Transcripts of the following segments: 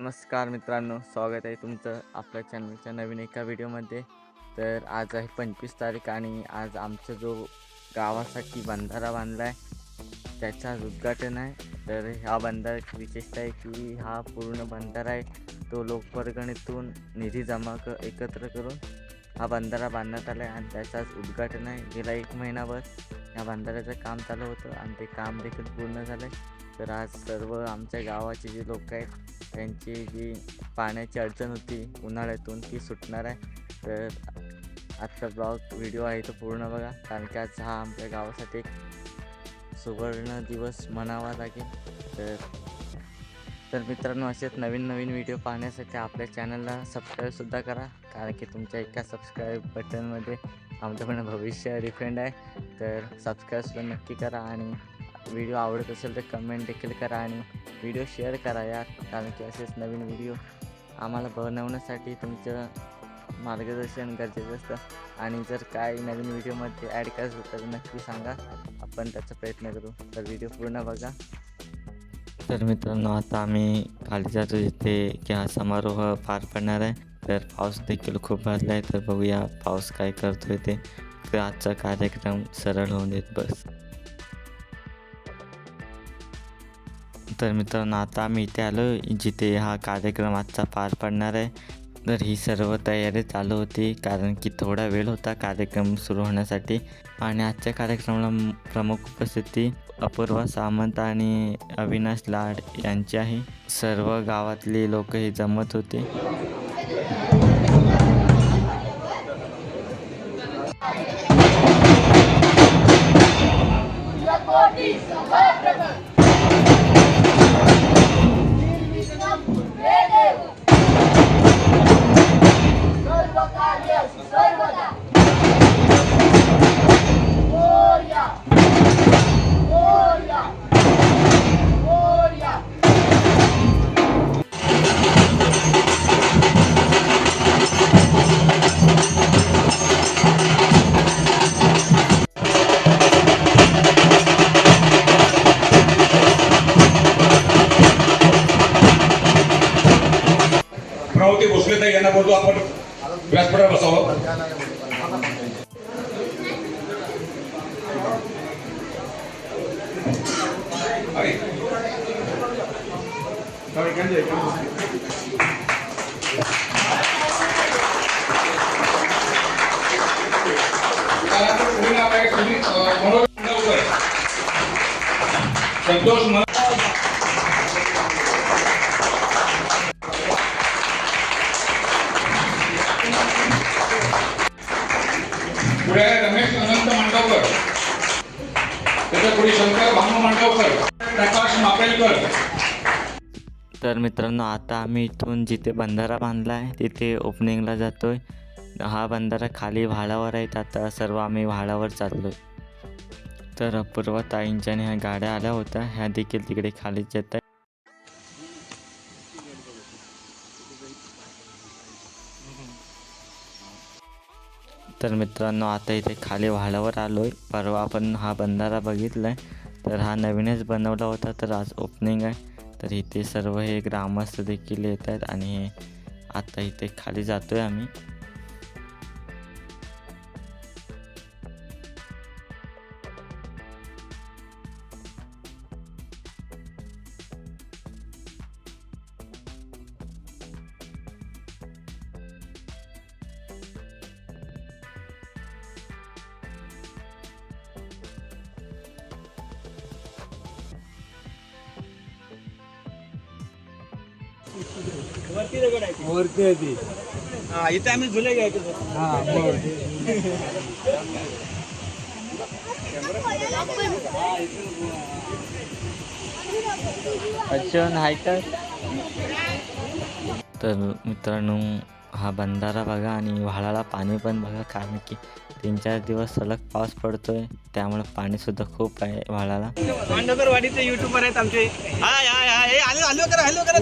नमस्कार मित्रांनो स्वागत आहे तुमचं आपल्या चॅनलच्या नवीन एका व्हिडिओमध्ये तर आज आहे पंचवीस तारीख आणि आज आमचा जो गावासाठी बंधारा बांधला आहे त्याचं आज उद्घाटन आहे. तर ह्या बंधारा विशेषता आहे की हा पूर्ण बंधारा आहे. तो लोकवर्गणीतून निधी जमा क एकत्र करून हा बंधारा बांधण्यात आला आहे आणि त्याचं आज उद्घाटन आहे. गेला एक महिनाभर या बंधाऱ्याचं काम चालू होतं आणि ते काम देखील पूर्ण झालं आहे तर आज सर्व आमच्या गावाचे जे लोक आहेत त्यांची जी पाण्याची अडचण होती उन्हाळ्यातून ती सुटणार आहे. तर आजचा ब्लॉग व्हिडिओ आहे तो पूर्ण बघा कारण की आज हा आमच्या गावासाठी एक सुवर्ण दिवस म्हणावा लागेल. तर तर मित्रांनो असेच नवीन नवीन व्हिडिओ पाहण्यासाठी आपल्या चॅनलला सबस्क्राईबसुद्धा करा कारण की तुमच्या एका सबस्क्राईब बटनमध्ये आमच्याकडे भविष्य डिपेंड आहे. तर सबस्क्राईबसुद्धा नक्की करा आणि व्हिडिओ आवडत असेल तर कमेंट देखील करा आणि व्हिडिओ शेअर करा यार कारण की असेच नवीन व्हिडिओ आम्हाला बनवण्यासाठी तुमचं मार्गदर्शन गरजेचं असतं. आणि जर काय नवीन व्हिडिओमध्ये ॲड करायचं तर नक्की सांगा. आपण त्याचा प्रयत्न करू. तर व्हिडिओ पूर्ण बघा. तर मित्रांनो आता आम्ही खाली जातो जिथे की हा समारोह पार पडणार आहे. तर पाऊस देखील खूप भरला आहे. तर बघूया पाऊस काय करतोय ते. तर आजचा कार्यक्रम सरळ होऊन देत बस. तर मित्रांनो आता आम्ही इथे आलो. जिथे हा कार्यक्रम आजचा पार पडणार आहे. तर ही सर्व तयारी चालू होती कारण की थोडा वेळ होता कार्यक्रम सुरू होण्यासाठी. आणि आजच्या कार्यक्रमाला प्रमुख उपस्थिती अपूर्वा सामंत आणि अविनाश लाड यांची आहे. सर्व गावातली लोक हे जमत होते. मनोज मांडवकर. संतोष मांडवकर त्याच्या पुढे शंकर भानू मांडवकर प्रकाश मापेलकर. तर मित्रांनो आता आम्ही इथून जिथे बंधारा बांधला आहे तिथे ओपनिंगला जातो आहे हा बंधारा खाली व्हाळावर आहे आता सर्व आम्ही व्हाळावर चाललो तर अपूर्व ताईंच्याने ह्या गाड्या आल्या होत्या ह्या देखील तिकडे खालीच येत आहे तर मित्रांनो आता इथे खाली व्हाळावर आलो आहे परवा आपण हा बंधारा बघितला आहे तर हा नवीनच बनवला होता तर आज ओपनिंग आहे. तर इथे सर्व हे ग्रामस्थ देखील येत आहेत आणि हे आता इथे खाली जातो आहे आम्ही. वरती आहे ती. हा इथे आम्ही झुले घ्यायचो. हा बर. अच्छा नाही तर? तर मित्रांनो हा बंधारा बघा आणि व्हाळाला पाणी पण बघा कारण की तीन चार दिवस सलग पाऊस पडतोय त्यामुळे पाणीसुद्धा खूप आहे व्हाळाला मांडवकर वाडीचे युट्यूबर आहेत आमचे. Hi hi hi. Hello hello करा हॅलो करा.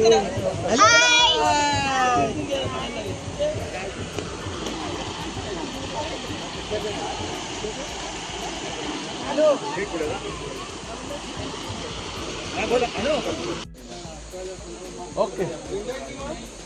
हॅलो. हॅलो. हा,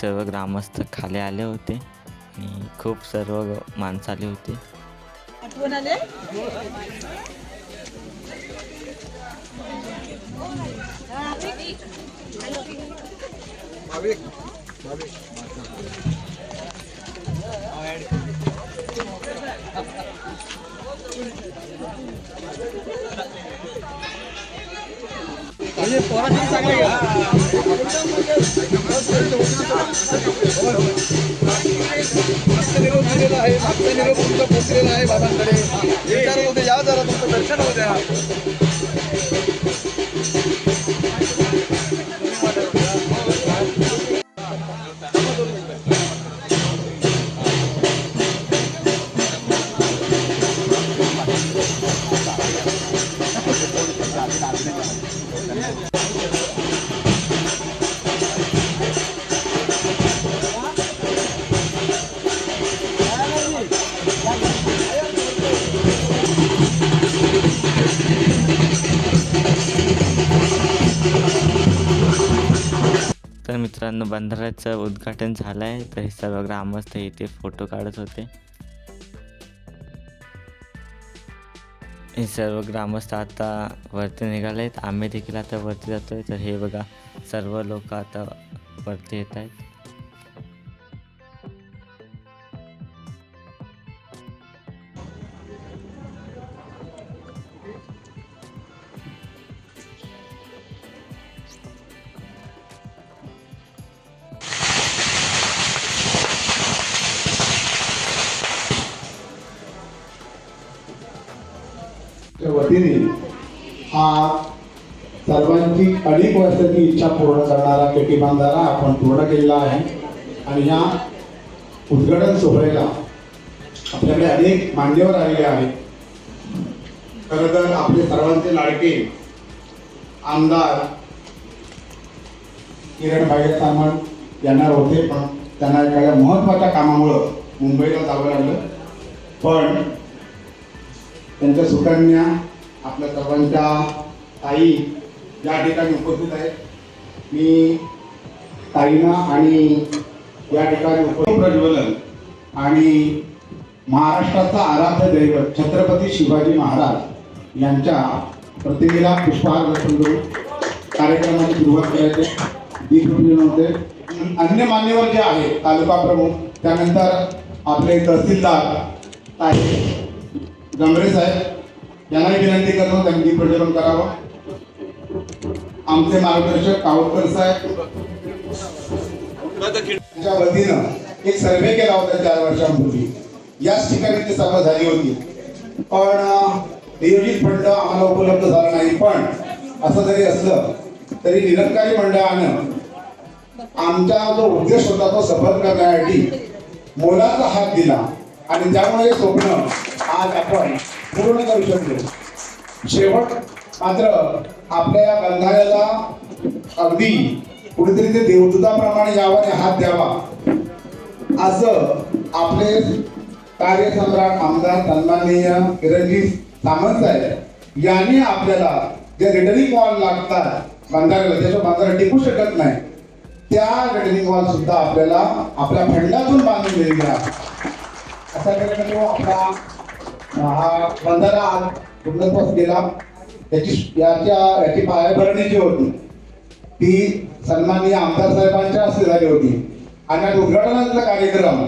सर्व ग्रामस्थ खाली आले होते आणि खूप सर्व माणसं आले होते. आठवण आले? म्हणजे पोरासाठी चांगलं गेलं निरोप दिलेला आहे मागचा निरोप तुमचा पोचलेला आहे बाबांकडे. विचारत होते या जरा तुमचं दर्शन होत्या त्याचं उद्घाटन झालं आहे तर हे सर्व ग्रामस्थ इथे फोटो काढत होते. हे सर्व ग्रामस्थ आता वरती निघाले आहेत आम्ही देखील आता वरती जातो आहे तर हे बघा सर्व लोक आता वरती येत आहेत वर्षाची इच्छा पूर्ण करणारा पेटी बांधारा आपण पूर्ण केलेला आहे. आणि या उद्घाटन सोहळ्याला आपल्याकडे अनेक मान्यवर आलेले आहेत. खरं तर आपले सर्वांचे लाडके आमदार किरण भाई सामंत येणार होते पण त्यांना एखाद्या महत्त्वाच्या कामामुळं मुंबईला जावं लागलं. पण त्यांच्या सुकन्या आपल्या सर्वांच्या ताई या ठिकाणी उपस्थित आहेत. मी ताईंना आणि या ठिकाणी उपस्थित प्रज्वलन. आणि महाराष्ट्राचा आराध्य दैवत छत्रपती शिवाजी महाराज यांच्या प्रतिमेला पुष्पहार अर्पण करून कार्यक्रमाची सुरुवात करायचे. दीपपूजन होते अन्य मान्यवर जे आहेत तालुका प्रमुख त्यानंतर आपले तहसीलदार ताई गंभरे साहेब यांनाही विनंती करतो त्यांनी प्रज्वलन करावं. आमचे मार्गदर्शक कावतकर साहेब. त्यांच्या वतीनं एक सर्वे केला होता चार वर्षांपूर्वी. याच ठिकाणी ती सभा झाली होती. पण नियोजित फंड आम्हाला उपलब्ध झाला नाही. पण असं जरी असलं तरी निरंकारी मंडळानं आमचा जो उद्देश होता तो सफल करण्यासाठी मोलाचा हात दिला. आणि त्यामुळे स्वप्न आज आपण पूर्ण करू शकलो. शेवट मात्र आपल्या या बंधाऱ्याला अगदी कुठेतरी ते देवदूताप्रमाणे यावाने हात द्यावा. असं आपले कार्यसम्राट आमदार सन्माननीय किरणजी सामंत साहेब यांनी आपल्याला जे रिटर्निंग वॉल लागतात बंधाऱ्याला त्याच्या बंधारा टिकू शकत नाही. त्या रिटर्निंग वॉल सुद्धा आपल्याला आपल्या फंडातून बांधून दिलेली आहे असा प्रकारे तो आपला हा बंधारा आज पूर्णत्वास गेला. याची याच्या याची पायाभरणी जी होती ती सन्माननीय आमदार साहेबांच्या हस्ते झाली होती. आणि आज उद्घाटनाचा कार्यक्रम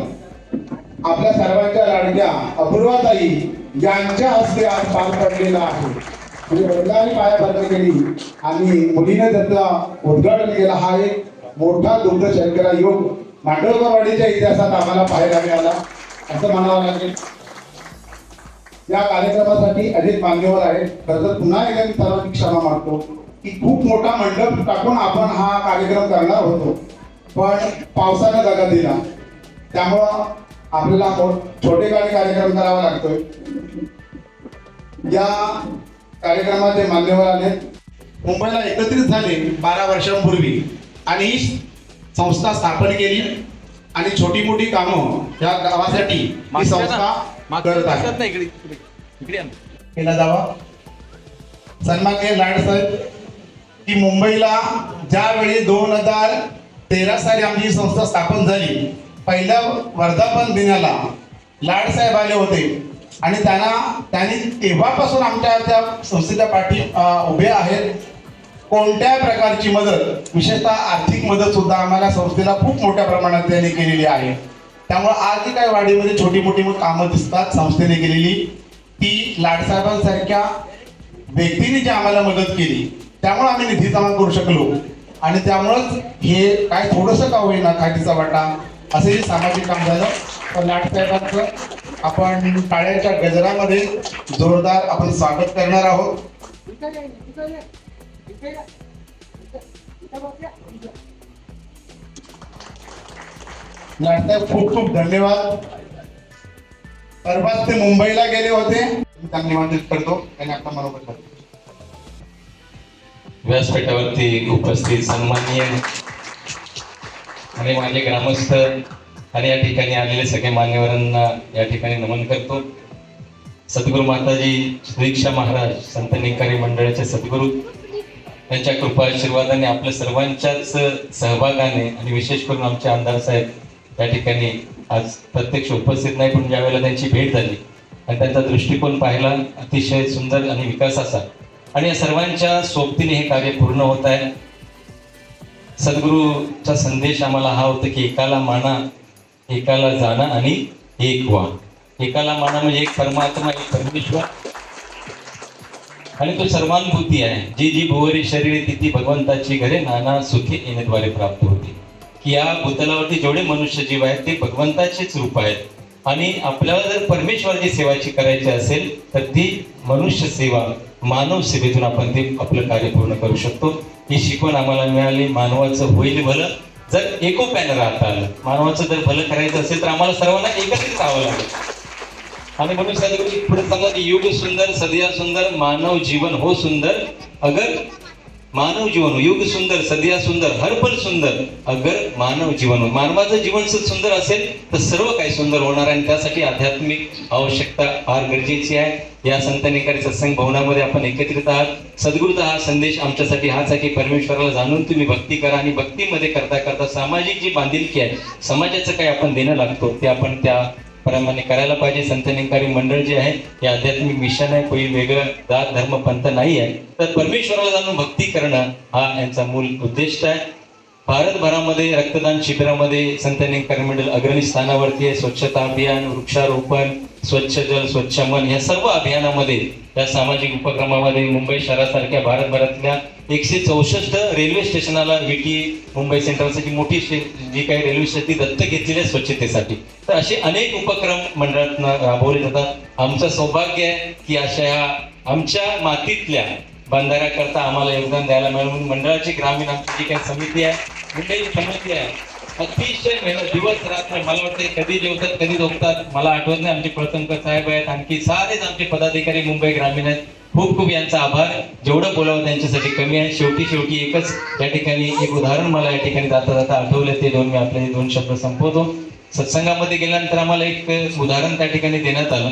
आपल्या सर्वांच्या लाडक्या अपूर्वाताई यांच्या हस्ते आज पार पडलेला आहे. म्हणजे वडिलांनी पायाभरणी केली आणि मुलीने त्याचं उद्घाटन केलं. हा एक मोठा दुग्ध शर्करा योग मांडवकरवाडीच्या इतिहासात आम्हाला पाहायला मिळाला. असं म्हणावं लागेल. या कार्यक्रमासाठी अनेक मान्यवर आहेत. खरं तर पुन्हा एकदा मी सर्वांची क्षमा मागतो की खूप मोठा मंडप टाकून आपण हा कार्यक्रम करणार होतो. पण पावसानं दगा दिला. त्यामुळं आपल्याला मो- छोटेखानी कार्यक्रम करावा लागतोय. या कार्यक्रमाचे मान्यवर आले. मुंबईला एकत्रित झाले बारा वर्षांपूर्वी. आणि ही संस्था स्थापन केली. आणि छोटी मोठी कामं या गावासाठी ही संस्था करत आहे. नाही इकडे इकडे इकडे आण. केला जावा सन्माननीय लाडसाहेब की मुंबईला ज्यावेळी दोन हजार तेरा साली आमची संस्था स्थापन झाली पहिल्या वर्धापन दिनाला लाडसाहेब आले होते. आणि त्यांना त्यांनी तेव्हापासून आमच्या त्या संस्थेच्या पाठी उभे आहेत. कोणत्या प्रकारची मदत विशेषतः आर्थिक मदत सुद्धा आम्हाला संस्थेला खूप मोठ्या प्रमाणात त्यांनी केलेली आहे. त्यामुळे आजही काय काही वाडीमध्ये छोटी मोठी मग कामं दिसतात संस्थेने केलेली ती लाडसाहेबांसारख्या व्यक्तीने जी आम्हाला मदत केली त्यामुळे आम्ही निधी जमा करू शकलो. आणि त्यामुळंच हे काय थोडंसं का होईना खाटीचा वाटा असे जे सामाजिक काम झालं तर लाडसाहेबांचं आपण टाळ्याच्या गजरामध्ये जोरदार आपण स्वागत करणार आहोत. लाडसाहेब खूप खूप धन्यवाद. परवाच ते मुंबईला गेले होते. मी त्यांना करतो. आणि आपला मनोगत व्यासपीठावरती उपस्थित सन्माननीय आणि माझे ग्रामस्थ आणि या ठिकाणी आलेले सगळे मान्यवरांना या ठिकाणी नमन करतो. सद्गुरू माताजी दीक्षा महाराज संत निकारी मंडळाचे सद्गुरू त्यांच्या कृपा आशीर्वादाने आपल्या सर्वांच्याच सहभागाने आणि विशेष करून आमचे आमदार साहेब या ठिकाणी आज प्रत्यक्ष उपस्थित नाही पण ज्यावेळेला त्यांची भेट झाली आणि त्यांचा दृष्टिकोन पाहिला अतिशय सुंदर आणि विकासाचा. आणि या सर्वांच्या सोबतीने हे कार्य पूर्ण होत आहे. सद्गुरूचा संदेश आम्हाला हा होता की एकाला माना एकाला जाणा आणि एक व्हा. एकाला माना म्हणजे एक परमात्मा एक परमेश्वर. आणि तो सर्वानुभूती आहे. जी जी भुवरी शरीर तिथी भगवंताची घरे नाना सुखे येण्याद्वारे प्राप्त होती. की या भूतलावरती जेवढे मनुष्य जीव आहेत ते भगवंताचेच रूप आहेत. आणि आपल्याला जर परमेश्वराची सेवाची करायची असेल तर ती मनुष्य सेवा मानव सेवेतून आपण ते आपलं कार्य पूर्ण करू शकतो. ही शिकवण आम्हाला मिळाली मानवाचं होईल भलं. जर एकोप्यानं राहता आलं मानवाचं जर भलं करायचं असेल तर आम्हाला सर्वांना एकत्रित राहावं लागेल. आणि म्हणून सद्गुरू पुढे सांगा की युग सुंदर सदिया सुंदर मानव जीवन हो सुंदर. अगर मानव जीवन युग सुंदर सदिया सुंदर हर पल सुंदर अगर मानव जीवन मानवाचं जीवन जर सुंदर असेल तर सर्व काही सुंदर होणार आहे. आणि त्यासाठी आध्यात्मिक आवश्यकता फार गरजेची आहे. या संत निकारी सत्संग भवनामध्ये आपण एकत्रित आहात. सद्गुरूचा हा संदेश आमच्यासाठी हाच आहे की परमेश्वराला जाणून तुम्ही भक्ती करा आणि भक्तीमध्ये करता करता सामाजिक जी बांधिलकी आहे समाजाचं काही आपण देणं लागतो ते आपण त्या प्रमाणे करायला पाहिजे. संत निंकारी मंडळ जे आहे हे आध्यात्मिक मिशन आहे कोणी वेगळं जात धर्म पंथ नाही आहे. तर परमेश्वराला जाणून भक्ती करणं हा यांचा मूल उद्दिष्ट आहे. भारतभरामध्ये रक्तदान शिबिरामध्ये संत निंकारी मंडळ अग्रणी स्थानावरती आहे. स्वच्छता अभियान वृक्षारोपण स्वच्छ जल स्वच्छ मन या सर्व अभियानामध्ये या सामाजिक उपक्रमामध्ये मुंबई शहरासारख्या भारतभरातल्या एकशे चौसष्ट रेल्वे स्टेशनाला विटी मुंबई सेंट्रलसाठी मोठी स्टे- जी काही रेल्वे स्टेशन ती दत्तक घेतलेली आहे स्वच्छतेसाठी. तर असे अनेक उपक्रम मंडळातनं राबवले जातात. आमचं सौभाग्य आहे की अशा ह्या आमच्या मातीतल्या बंधाऱ्याकरता आम्हाला योगदान द्यायला मिळालं. म्हणून मंडळाची ग्रामीण आमची जी काही समिती आहे मंडळी समिती आहे अतिशय मेहनत दिवस रात्र मला वाटतं कधी जेवतात कधी झोपतात मला आठवत नाही. आमचे प्रसंग साहेब आहेत आणखी सारेच आमचे पदाधिकारी मुंबई ग्रामीण आहेत. खूप खूप यांचा आभार. जेवढं बोलावं त्यांच्यासाठी कमी आहे. शेवटी शेवटी एकच या ठिकाणी एक उदाहरण मला या ठिकाणी जाता जाता आठवलं. ते दोन मी आपले दोन शब्द संपवतो. सत्संगामध्ये गेल्यानंतर आम्हाला एक उदाहरण त्या ठिकाणी देण्यात आलं.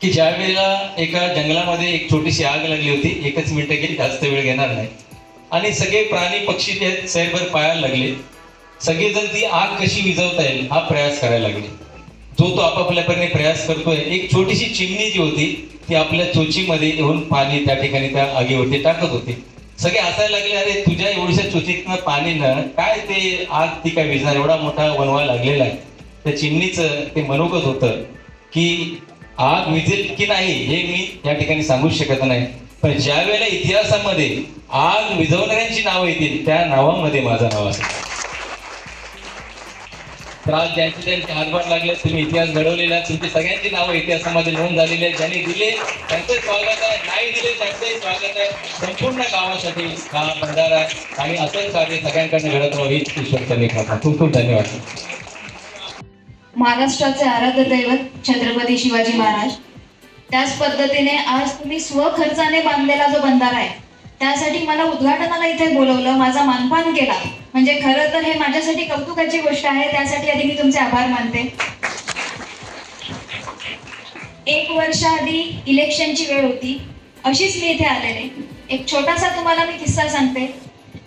की ज्या वेळेला एका जंगलामध्ये एक छोटीशी आग लागली होती एकच मिनिटं गेली जास्त वेळ घेणार नाही. आणि सगळे प्राणी पक्षी जे सैरभर पाळायला लागले. सगळेजण ती आग कशी विझवता येईल हा प्रयास करायला लागले. जो तो आपापल्यापरीने प्रयास करतोय. एक छोटीशी चिमणी जी होती ती आपल्या चोचीमध्ये येऊन पाणी त्या ठिकाणी त्या आगीवरती टाकत होते. सगळे असायला लागले अरे तुझ्या एवढ्याशा चोचीतनं पाणी न काय ते आग ती काय विझणार एवढा मोठा वनवा लागलेला आहे? त्या चिमणीचं ते मनोगत होतं की आग विझेल की नाही हे मी या ठिकाणी सांगू शकत नाही. पण ज्या वेळेला इतिहासामध्ये आग विझवणाऱ्यांची नावं येतील त्या नावामध्ये माझं नाव असेल. त्रास ज्यांचे त्यांचे हातभार लागले तुम्ही इतिहास घडवलेला तुमची सगळ्यांची नावं इतिहासामध्ये नोंद झालेली आहेत ज्यांनी दिले त्यांचं स्वागत आहे नाही दिले त्यांचंही स्वागत आहे. संपूर्ण गावासाठी हा भंडारा आहे. आणि असंच कार्य सगळ्यांकडनं घडत राहावं हीच ईश्वरचरणी प्रार्थना खूप खूप धन्यवाद. महाराष्ट्राचे आराध्य दैवत छत्रपती शिवाजी महाराज त्याच पद्धतीने आज तुम्ही स्वखर्चाने बांधलेला जो बंधारा आहे त्यासाठी मला उद्घाटनाला इथे बोलवलं माझा मानपान केला. म्हणजे खरं तर हे माझ्यासाठी कौतुकाची गोष्ट आहे त्यासाठी आधी मी तुमचे आभार मानते. एक वर्ष आधी इलेक्शनची वेळ होती. अशीच मी इथे आलेले. एक छोटासा तुम्हाला मी किस्सा सांगते.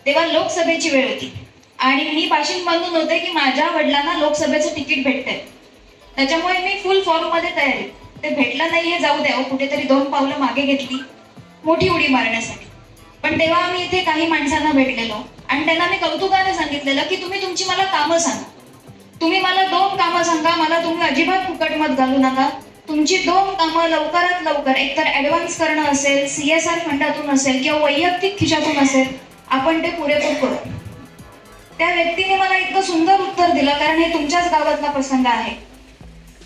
तेव्हा लोकसभेची वेळ होती. आणि मी पाशील बांधून होते की माझ्या वडिलांना लोकसभेचं तिकीट भेटतंय. त्याच्यामुळे मी फुल फॉर्ममध्ये तयार. तयारी ते भेटलं नाही हे जाऊ द्या हो, कुठेतरी दोन पावलं मागे घेतली. मोठी उडी मारण्यासाठी. पण तेव्हा आम्ही इथे काही माणसांना भेटलेलो. आणि त्यांना मी कौतुकाने सांगितलेलं की तुम्ही तुमची मला कामं सांगा. तुम्ही मला दोन कामं सांगा मला तुम्ही अजिबात फुकट मत घालू नका. तुमची दोन कामं लवकरात लवकर एकतर ऍडव्हान्स करणं असेल सी एस आर फंडातून असेल किंवा वैयक्तिक खिशातून असेल आपण ते पुरेपूर करू. त्या व्यक्तीने मला इतकं सुंदर उत्तर दिलं कारण हे तुमच्याच गावातला प्रसंग आहे.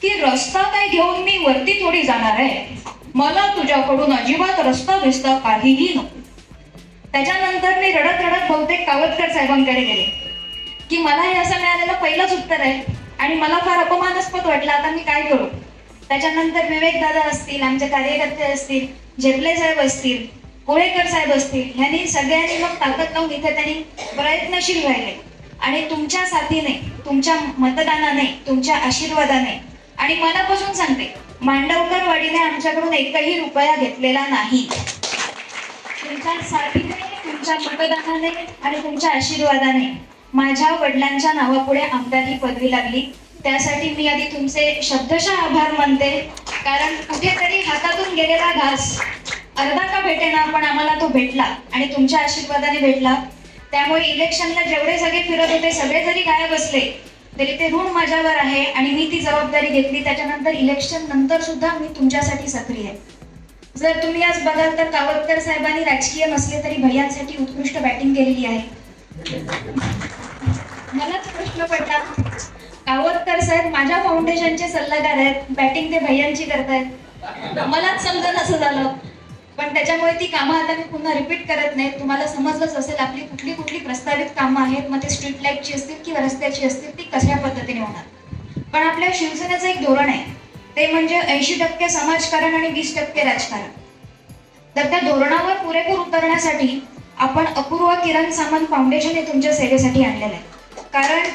की रस्ता काय घेऊन मी वरती थोडी जाणार आहे? मला तुझ्याकडून अजिबात रस्ता बिस्ता काहीही नको. त्याच्यानंतर मी रडत रडत बहुतेक कावतकर साहेबांकडे गेले. की मला हे असं मिळालेलं पहिलंच उत्तर आहे आणि मला फार अपमानास्पद वाटलं आता मी काय करू? त्याच्यानंतर विवेक दादा असतील आमचे कार्यकर्ते असतील झेपले साहेब असतील कोळेकर साहेब असतील ह्यांनी सगळ्यांनी मग ताकद लावून इथे त्यांनी प्रयत्नशील राहिले. आणि तुमच्या साथीने तुमच्या मतदानाने तुमच्या आशीर्वादाने. आणि मनापासून सांगते मांडवकर वाडीने आमच्याकडून एकही रुपया घेतलेला नाही. तुमच्या साथीने तुमच्या मतदानाने आणि तुमच्या आशीर्वादाने माझ्या वडिलांच्या नावापुढे आमदार ही पदवी लागली. त्यासाठी मी आधी तुमचे शब्दशः आभार मानते. कारण कुठेतरी हातातून गेलेला घास अर्धा का भेटेना पण आम्हाला तो भेटला आणि तुमच्या आशीर्वादाने भेटला. त्यामुळे इलेक्शनला जेवढे सगळे फिरत होते सगळे जरी गायब असले तरी ते ऋण माझ्यावर आहे आणि मी ती जबाबदारी घेतली. त्याच्यानंतर इलेक्शन नंतर सुद्धा मी तुमच्यासाठी सक्रिय आहे. जर तुम्ही आज बघाल तर कावतकर साहेबांनी राजकीय नसले तरी भैयांसाठी उत्कृष्ट बॅटिंग केलेली आहे. मलाच प्रश्न पडला कावतकर साहेब माझ्या फाउंडेशनचे सल्लागार आहेत बॅटिंग ते भैयांची करतायत. मलाच समजत असं झालं. पण त्याच्यामुळे ती कामं आता मी पुन्हा रिपीट करत नाही. तुम्हाला समजलंच असेल आपली कुठली कुठली प्रस्तावित कामं आहेत मग ते स्ट्रीट लाईटची असतील किंवा रस्त्याची असतील ती कशा पद्धतीने होणार? पण आपल्या शिवसेनेचं एक धोरण आहे. ते म्हणजे ऐंशी टक्के समाजकारण आणि वीस टक्के राजकारण. तर त्या धोरणावर पुरेपूर उतरण्यासाठी आपण अपूर्व किरण सामंत फाउंडेशन हे तुमच्या सेवेसाठी आणलेलं आहे. कारण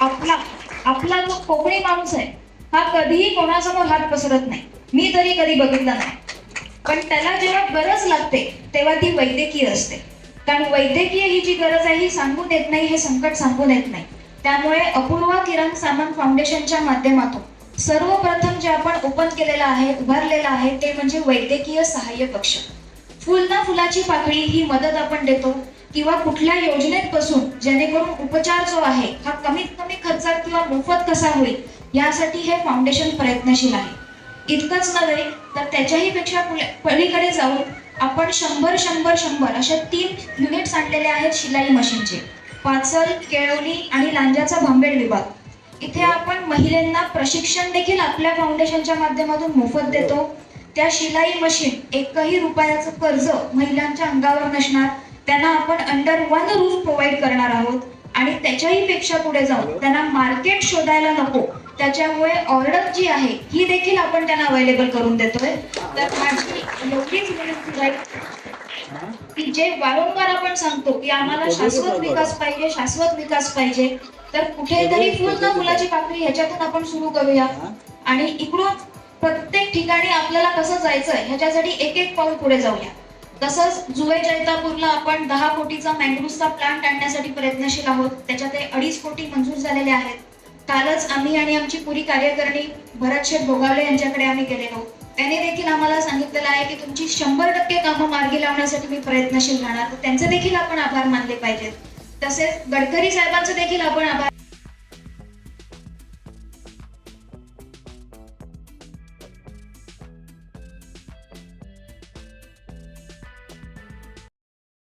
आपला आपला जो कोकणी माणूस आहे हा कधीही कोणासमोर हात पसरत नाही. मी तरी कधी बघितला नाही. पण त्याला जेव्हा गरज लागते तेव्हा ती वैद्यकीय असते. कारण वैद्यकीय ही जी गरज आहे ही सांगून येत नाही हे संकट सांगून येत नाही. त्यामुळे अपूर्वा किरण सामंत फाउंडेशनच्या माध्यमातून सर्वप्रथम जे आपण ओपन केलेलं आहे उभारलेलं आहे ते म्हणजे वैद्यकीय सहाय्य कक्ष. फुल ना फुलाची पाकळी ही मदत आपण देतो किंवा कुठल्या योजनेत बसून जेणेकरून उपचार जो आहे हा कमीत कमी खर्चात किंवा मोफत कसा होईल यासाठी हे फाउंडेशन प्रयत्नशील आहे. इतकंच नव्हे तर त्याच्याही पेक्षा पलीकडे जाऊन आपण शंभर शंभर शंभर अशा तीन युनिट्स आणलेले आहेत शिलाई मशीनचे. पाचल केळवली आणि लांजाचा भांबेड विभाग. इथे आपण महिलांना प्रशिक्षण देखील आपल्या फाउंडेशनच्या माध्यमातून मोफत देतो. त्या शिलाई मशीन एकही रुपयाचं कर्ज महिलांच्या अंगावर नसणार. त्यांना आपण अंडर वन रूफ प्रोव्हाइड करणार आहोत. आणि त्याच्याही पेक्षा पुढे जाऊन त्यांना मार्केट शोधायला नको. त्याच्यामुळे ऑर्डर जी आहे ही देखील आपण त्यांना अवेलेबल करून देतोय. तर माझी एवढीच विनंती राहील की जे वारंवार आपण सांगतो की आम्हाला शाश्वत विकास पाहिजे शाश्वत विकास पाहिजे तर कुठेतरी फुल ना मुलाची पाकळी ह्याच्यातून आपण सुरू करूया. आणि इकडून प्रत्येक ठिकाणी आपल्याला कसं जायचंय ह्याच्यासाठी एक एक पाऊल पुढे जाऊया. तसंच जुवे जैतापूरला आपण दहा कोटीचा मँग्रोव्हचा प्लांट आणण्यासाठी प्रयत्नशील आहोत. त्याच्यात अडीच कोटी मंजूर झालेले आहेत. कालच आम्ही आणि आमची पुरी कार्यकारिणी भरत शेठ भोगावले यांच्याकडे आम्ही गेलेलो. त्याने देखील आम्हाला सांगितलेलं आहे की तुमची शंभर टक्के कामं मार्गी लावण्यासाठी मी प्रयत्नशील राहणार. तर त्यांचे देखील आपण आभार मानले पाहिजेत. तसेच गडकरी साहेबांचे देखील आपण आभार